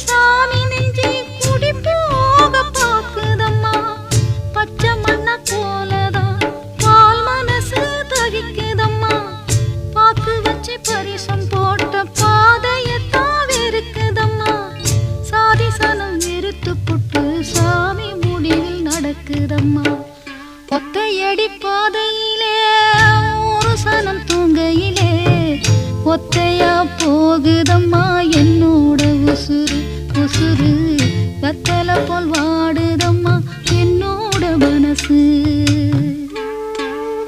சாமி நெஞ்சி குடி போக பாக்குதம்மா பச்சை மண்ண போலதான் பால் மனசு தகிக்குதம்மா. பாக்கு வச்சு பரிசம் போட்ட பாதையத்தான் வெறுக்குதம்மா சாதி சனம் வெறுத்து சாமி முடிவில் நடக்குதம்மா. ஒத்தையடி பாதையிலே ஒரு தூங்கையிலே ஒத்தையா போகுதம்மா சுறு உசுறு போல் வாடுதம்மா என்னோட மனசு.